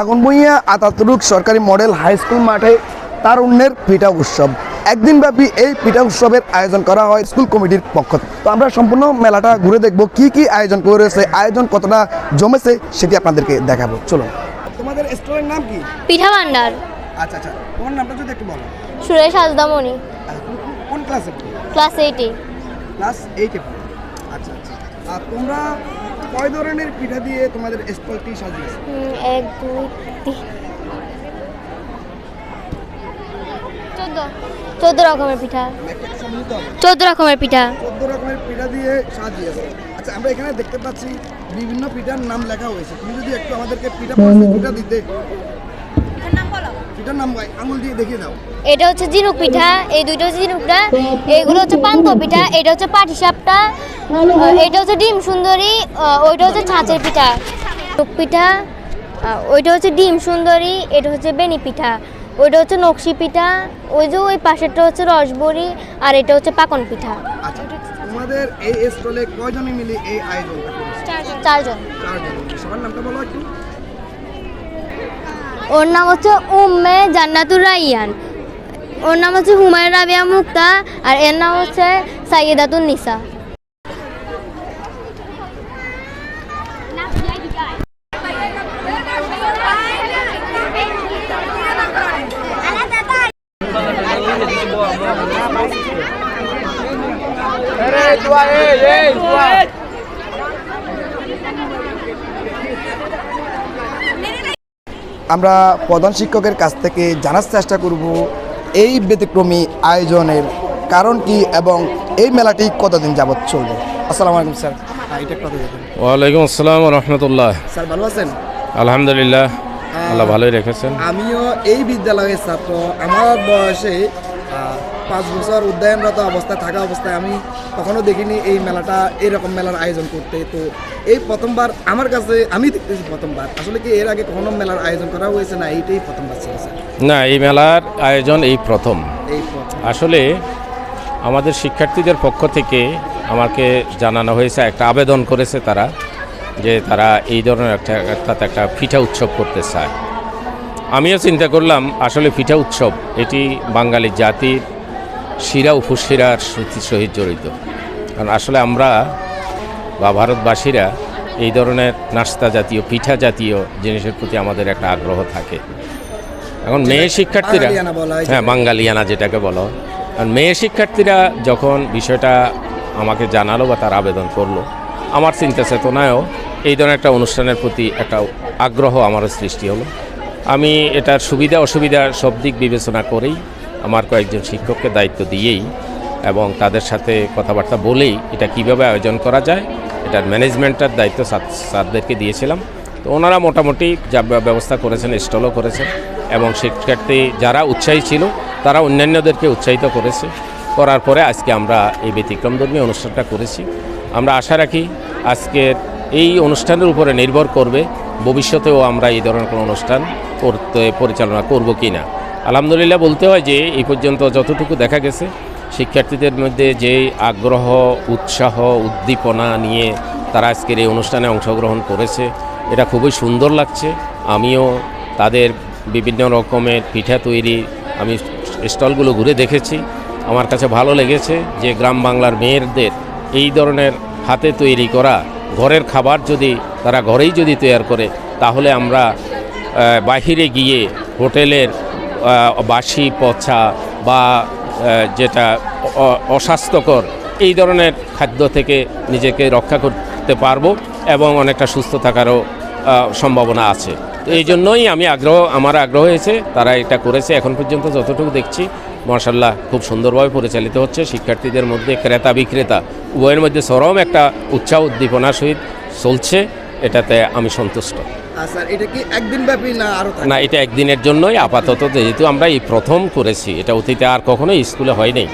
আগুনবইয়া আতাতুরুক সরকারি model high school মাঠে তারুণ্যের পিঠা উৎসব। একদিনব্যাপী এই পিঠা উৎসবের আয়োজন করা হয় স্কুল কমিটির পক্ষ তো আমরা সম্পূর্ণ মেলাটা ঘুরে দেখব কি কি আয়োজন করেছে আয়োজন কতটা জমেছে সেটি আপনাদেরকে দেখাবো। চলুন। তোমাদের স্টোরের নাম কি? পিঠা ভান্ডার। আচ্ছা আচ্ছা। তোমার নামটা যদি একটু বলো। সুরেশ হাসদামণি কোন ক্লাসে ক্লাস এইটে ক্লাস এইটে আচ্ছা আচ্ছা। আর তোমরা কয় ধরনের পিঠা দিয়ে তোমাদের স্টলটি সাজিয়েছো? এক দুই তিন। চোদ্দ। রকমের পিঠা। চোদ্দ রকমের পিঠা। চোদ্দ রকমের পিঠা দিয়ে সাজিয়েছে। আচ্ছা আমরা এখানে দেখতে পাচ্ছি বিভিন্ন পিঠার নাম লেখা হয়েছে। তুমি যদি একটু আমাদেরকে পিঠা পিঠা দিতে পিঠার নাম ভাই আঙুল দিয়ে দেখিয়ে দাও। এটা হচ্ছে ঝিনুক পিঠা এই দুইটা হচ্ছে পিঠা এইগুলো হচ্ছে পান্ত পিঠা এটা হচ্ছে পাটিসাপটা আহ, এটা হচ্ছে ডিম সুন্দরী ওইটা হচ্ছে ছাঁচের পিঠা। পিঠা ওইটা হচ্ছে ডিম সুন্দরী এটা হচ্ছে বেনি পিঠা ওইটা হচ্ছে নকশি পিঠা ওই যে ওই পাশেরটা হচ্ছে রসবড়ি আর এটা হচ্ছে পাকন পিঠা। আচ্ছা তোমাদের এই স্টলে কয়জনে মিলে এই আয়োজনটা করেছে? চারজন। চারজন। সবার নামটা বলো একটু। ওর নাম হচ্ছে উম্মে জান্নাতুর রাইয়ান ওর নাম হচ্ছে হুমায়ুন রাবিয়া মুক্তা আর এর নাম হচ্ছে সাইয়েদাতুন নিসা আমরা প্রধান শিক্ষকের কাছ থেকে জানার চেষ্টা করব এই ব্যতিক্রমী আয়োজনের কারণ কি এবং এই মেলাটি কতদিন যাবৎ চলবে? আসসালামু আলাইকুম স্যার। হ্যাঁ, ওয়ালাইকুম আসসালাম রহমতুল্লাহ। স্যার ভালো আছেন? আলহামদুলিল্লাহ আল্লাহ ভালোই রেখেছেন। আমিও এই বিদ্যালয়ের ছাত্র। আমার বয়সে পাঁচ বছর উদ্যায়নরত অবস্থায় থাকা অবস্থায় আমি কখনো দেখিনি এই মেলাটা এরকম মেলার আয়োজন করতে। তো এই প্রথমবার আমার কাছে আমি দেখতেছি প্রথমবার। আসলে কি এর আগে কখনো মেলার আয়োজন করা হয়েছে না? এইটাই প্রথমবার ছিল না এই মেলার আয়োজন এই প্রথম। এই আসলে আমাদের শিক্ষার্থীদের পক্ষ থেকে আমাকে জানানো হয়েছে একটা আবেদন করেছে তারা যে তারা এই ধরনের একটা অর্থাৎ একটা পিঠা উৎসব করতে চায়। আমিও চিন্তা করলাম আসলে পিঠা উৎসব এটি বাঙালি জাতির শিরা উপশিরার সহিত জড়িত। কারণ আসলে আমরা বা ভারতবাসীরা এই ধরনের নাস্তা জাতীয় পিঠা জাতীয় জিনিসের প্রতি আমাদের একটা আগ্রহ থাকে। এখন মেয়ে শিক্ষার্থীরা হয় যেটাকে। বাঙালিয়ানা যেটাকে বলো। কারণ মেয়ে শিক্ষার্থীরা যখন বিষয়টা আমাকে জানালো বা তার আবেদন করল আমার চিন্তা চেতনায়ও এই ধরনের একটা অনুষ্ঠানের প্রতি একটা আগ্রহ আমারও সৃষ্টি হলো। আমি এটার সুবিধা অসুবিধা সব দিক বিবেচনা করেই আমার কয়েকজন শিক্ষককে দায়িত্ব দিয়েই এবং তাদের সাথে কথাবার্তা বলেই এটা কীভাবে আয়োজন করা যায়, এটার ম্যানেজমেন্টের দায়িত্ব স্যারদেরকে দিয়েছিলাম। তো ওনারা মোটামুটি যা ব্যবস্থা করেছেন স্টলও করেছেন এবং শিক্ষার্থী যারা উৎসাহী ছিল, তারা অন্যান্যদেরকে উৎসাহিত করেছে। করার পরে আজকে আমরা এই ব্যতিক্রমধর্মী অনুষ্ঠানটা করেছি। আমরা আশা রাখি আজকের এই অনুষ্ঠানের উপরে নির্ভর করবে ভবিষ্যতেও আমরা এই ধরনের কোনো অনুষ্ঠান করতে, পরিচালনা করব কি না আলহামদুলিল্লাহ বলতে হয় যে এই পর্যন্ত যতটুকু দেখা গেছে, শিক্ষার্থীদের মধ্যে যে আগ্রহ, উৎসাহ, উদ্দীপনা নিয়ে তারা আজকের এই অনুষ্ঠানে অংশগ্রহণ করেছে, এটা খুবই সুন্দর লাগছে। আমিও তাদের বিভিন্ন রকমের পিঠা তৈরি আমি স্টলগুলো ঘুরে দেখেছি। আমার কাছে ভালো লেগেছে যে গ্রাম বাংলার মেয়েদের এই ধরনের হাতে তৈরি করা ঘরের খাবার যদি তারা ঘরেই যদি তৈরি করে, তাহলে আমরা বাহিরে গিয়ে হোটেলের বাসি পচা বা যেটা অস্বাস্থ্যকর, এই ধরনের খাদ্য থেকে নিজেকে রক্ষা করতে পারব এবং অনেকটা সুস্থ থাকারও সম্ভাবনা আছে। এই জন্যই আমি আগ্রহ, আমার আগ্রহ হয়েছে, তারা এটা করেছে, এখন পর্যন্ত যতটুকু দেখছি মার্শাল্লাহ খুব সুন্দরভাবে পরিচালিত হচ্ছে, শিক্ষার্থীদের মধ্যে ক্রেতা বিক্রেতা, উভয়ের মধ্যে চরম একটা উৎসাহ উদ্দীপনার সহিত চলছে, এটাতে আমি সন্তুষ্ট। স্যার এটা কি একদিন ব্যাপী না আরও না এটা একদিনের জন্যই আপাতত যেহেতু আমরা এই প্রথম করেছি এটা অতীতে আর কখনোই স্কুলে হয়নি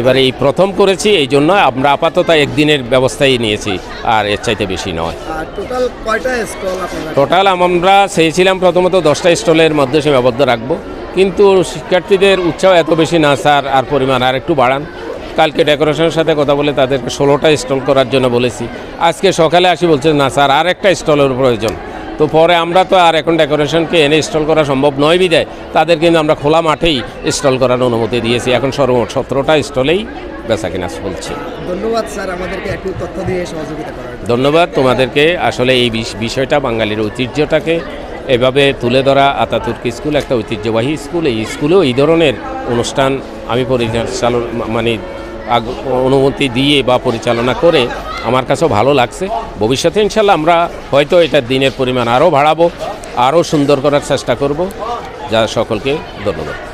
এবারে এই প্রথম করেছি এই জন্য আমরা আপাতত একদিনের ব্যবস্থাই নিয়েছি আর এর চাইতে বেশি নয়। টোটাল কয়টা স্টল টোটাল আমরা চেয়েছিলাম প্রথমত দশটা স্টলের মধ্যে সীমাবদ্ধ রাখব কিন্তু শিক্ষার্থীদের উৎসাহ এত বেশি না স্যার আর পরিমাণ আর একটু বাড়ান। কালকে ডেকোরেশনের সাথে কথা বলে তাদেরকে ষোলোটা স্টল করার জন্য বলেছি। আজকে সকালে আসি বলছে না স্যার আর একটা স্টলের প্রয়োজন। তো পরে আমরা তো আর এখন ডেকোরেশনকে এনে ইনস্টল করা সম্ভব নয় বিদায়। তাদের কিন্তু আমরা খোলা মাঠেই ইনস্টল করার অনুমতি দিয়েছি। এখন সর্বমোট সতেরোটা স্টলেই বেচা কিনা চলছে। ধন্যবাদ স্যার আমাদেরকে একটু তথ্য দিয়ে সহযোগিতা করার ধন্যবাদ। তোমাদেরকে আসলে এই বিষ- বিষয়টা বাঙালির ঐতিহ্যটাকে এভাবে তুলে ধরা আতাতুর্ক স্কুল? একটা ঐতিহ্যবাহী স্কুল। এই স্কুলেও এই ধরনের অনুষ্ঠান আমি পরিচালন মানে অনুমতি দিয়ে বা পরিচালনা করে আমার কাছেও ভালো লাগছে। ভবিষ্যতে ইনশাল্লাহ আমরা হয়তো এটা দিনের পরিমাণ আরও বাড়াবো, আরও সুন্দর করার চেষ্টা করব। যা সকলকে ধন্যবাদ।